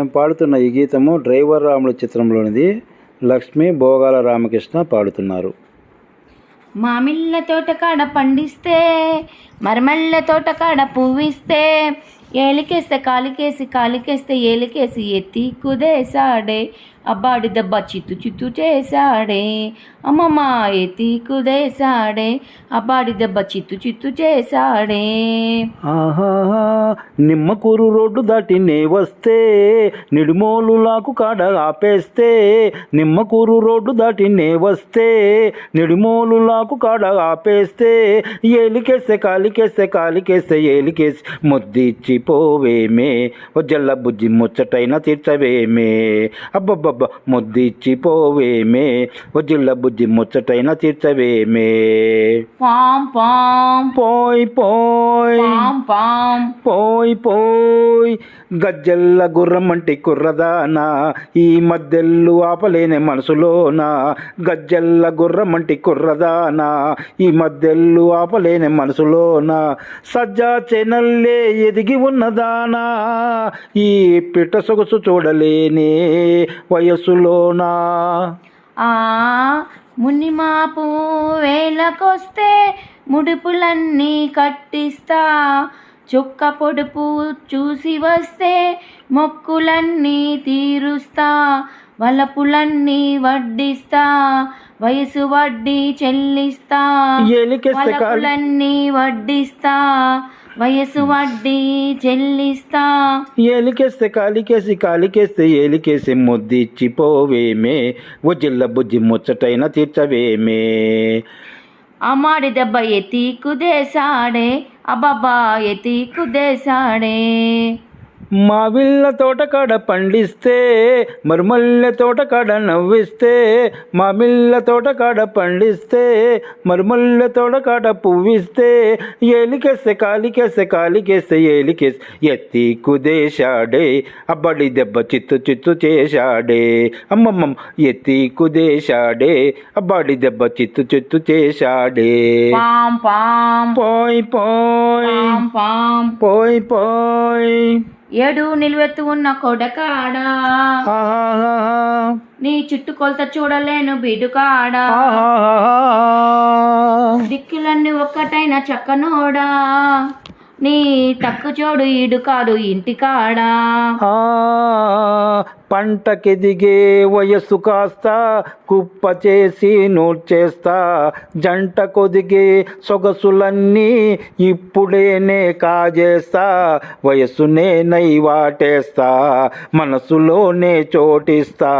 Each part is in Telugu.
మేము పాడుతున్న ఈ గీతము డ్రైవర్ రాముడు చిత్రంలోనిది. లక్ష్మి భోగాల రామకృష్ణ పాడుతున్నారు. మామిళ్ళ తోట కాడ పండిస్తే మరమల్ల తోట కాడ పువ్విస్తే ఏలికేస్తే కాలికేసి కాలికేస్తే ఏలికేసి ఎత్తి కుదేశాడే. అబ్బాడి దెబ్బ చిత్తు చిత్తు చేశాడే అమ్మమ్మ ఎత్తి కుదేశాడే అబ్బాడి దెబ్బ చిత్తు చిత్తు చేశాడే. నిమ్మకూరు రోడ్డు దాటి నే వస్తే నిడుమోలులాకు కాడ ఆపేస్తే నిమ్మకూరు రోడ్డు దాటి నే వస్తే నిడుమోలులాకు కాడ ఆపేస్తే ఏలికేస్తే కాలికేస్తే కాలికేస్తే ఏలికేసి ముద్దిచ్చిపోవేమే జల్ల బుజ్జి ముచ్చటైన తీర్చవేమే. అబ్బబ్బ ముద్దిచ్చి పోవేమే ఓ జిల్ల బుజ్జి ముచ్చటైన తీర్చవేమే. పాం పాం. పోయ్ పోయ్. పాం పాం. పోయ్ పోయ్. గజ్జల్ల గుర్రమంటి కుర్రదానా ఈ మధ్యల్లు ఆపలేని మనసులోన? గజ్జల్ల గుర్రమంటి కుర్రదానా ఈ మధ్యల్లు ఆపలేని మనసులోన? సజ్జా చెనల్లే ఎదిగి ఉన్నదానా ఈ పిట్ట సొగసు చూడలేని వయసులోనా? ఆ మునిమాపు వేలకొస్తే ముడుపులన్నీ కట్టిస్తా. చుక్క పొడుపు చూసి వస్తే మొక్కులన్నీ తీరుస్తా. వలపులన్నీ వడ్డిస్తా. వయసు వడ్డీ చెల్లిస్తా. వలపులన్నీ వడ్డిస్తా. వయసు వడ్డీ చెల్లిస్తా. ఏలికేస్తే కాలికేసి కాలికేస్తే ఏలికేసి ముద్దిచ్చి పోవేమే ఓ జిల్ల బుజ్జి ముచ్చటైన తీర్చవేమే. అమ్మాడి దెబ్బ ఎత్తి కుదేశాడే అబ్బబ్బా ఎత్తి కుదేశాడే మావిళ్ళ తోటకాడ పండిస్తే మరుమల్లె తోటకాడ నవ్విస్తే మామిళ్ళ తోటకాడ పండిస్తే మరుమల్లె తోటకాడ పువ్విస్తే ఏలికేస్తే కాలికేస్తే కాలికేస్తే ఏలికేసి ఎత్తి కుదేశాడే అబ్బడి దెబ్బ చిత్తు చిత్తు చేశాడే. అమ్మమ్మ ఎత్తి కుదేశాడే అబ్బడి దెబ్బ చిత్తు చిత్తు చేశాడే. పాం పాం. పోయ్ పోయ్. పాం పాం. పోయ్ పోయ్. ఏడు నిలువెత్తు ఉన్న కొడకాడా. నీ చుట్టు కొలత చూడలేను బిడుకాడా. దిక్కులన్నీ ఒక్కటైన చక్కనోడా? నీ తక్కు చోడు ఇడుకాడు ఇంటికాడా? పంటకెదిగే వయస్సు కాస్త కుప్ప చేసి నూర్చేస్తా. జంట కొదిగే సొగసులన్నీ ఇప్పుడేనే కాజేస్తా. వయస్సునే నై వాటేస్తా మనసులోనే చోటిస్తా.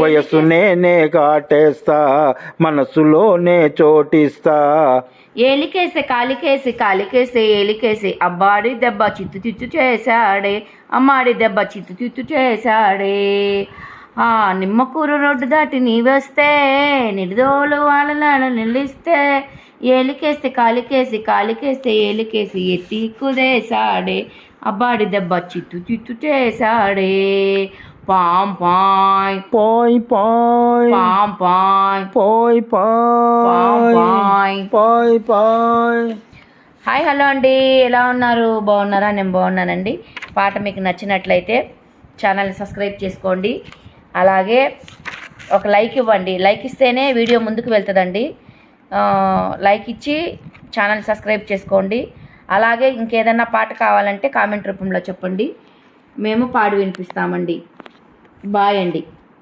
వయస్సునేనే కాటేస్తా మనసులోనే చోటిస్తా. ఏలికేసి కాలికేసి కాలికేసి ఏలికేసి. అబ్బాడి దెబ్బ చిత్తు చిత్తు చేశాడే. అమ్మాడి దెబ్బ చిత్తు చిత్తు చేశాడే. ఆ నిమ్మకూరు రోడ్డు దాటి నీ వస్తే నిడిదోలు వాళ్ళ నిలిస్తే ఏలికేస్తే కాలికేసి కాలికేస్తే ఏలికేసి ఎత్తి కుదేశాడే. అబ్బాడి దెబ్బ చిత్తు చిత్తు చేశాడే. పాం పాయ్. పోయ్ పోయ్. పాం పాయ్. పోయ్. పాయ్. పోయ్ పోయ్. హాయ్ హలో అండి. ఎలా ఉన్నారు? బాగున్నారా? నేను బాగున్నానండి. పాట మీకు నచ్చినట్లయితే ఛానల్ని సబ్స్క్రైబ్ చేసుకోండి. అలాగే ఒక లైక్ ఇవ్వండి. లైక్ ఇస్తేనే వీడియో ముందుకు వెళ్తుందండి. లైక్ ఇచ్చి ఛానల్ సబ్స్క్రైబ్ చేసుకోండి. అలాగే ఇంకేదన్నా పాట కావాలంటే కామెంట్ రూపంలో చెప్పండి. మేము పాడి వినిపిస్తామండి. బాయ్ అండి.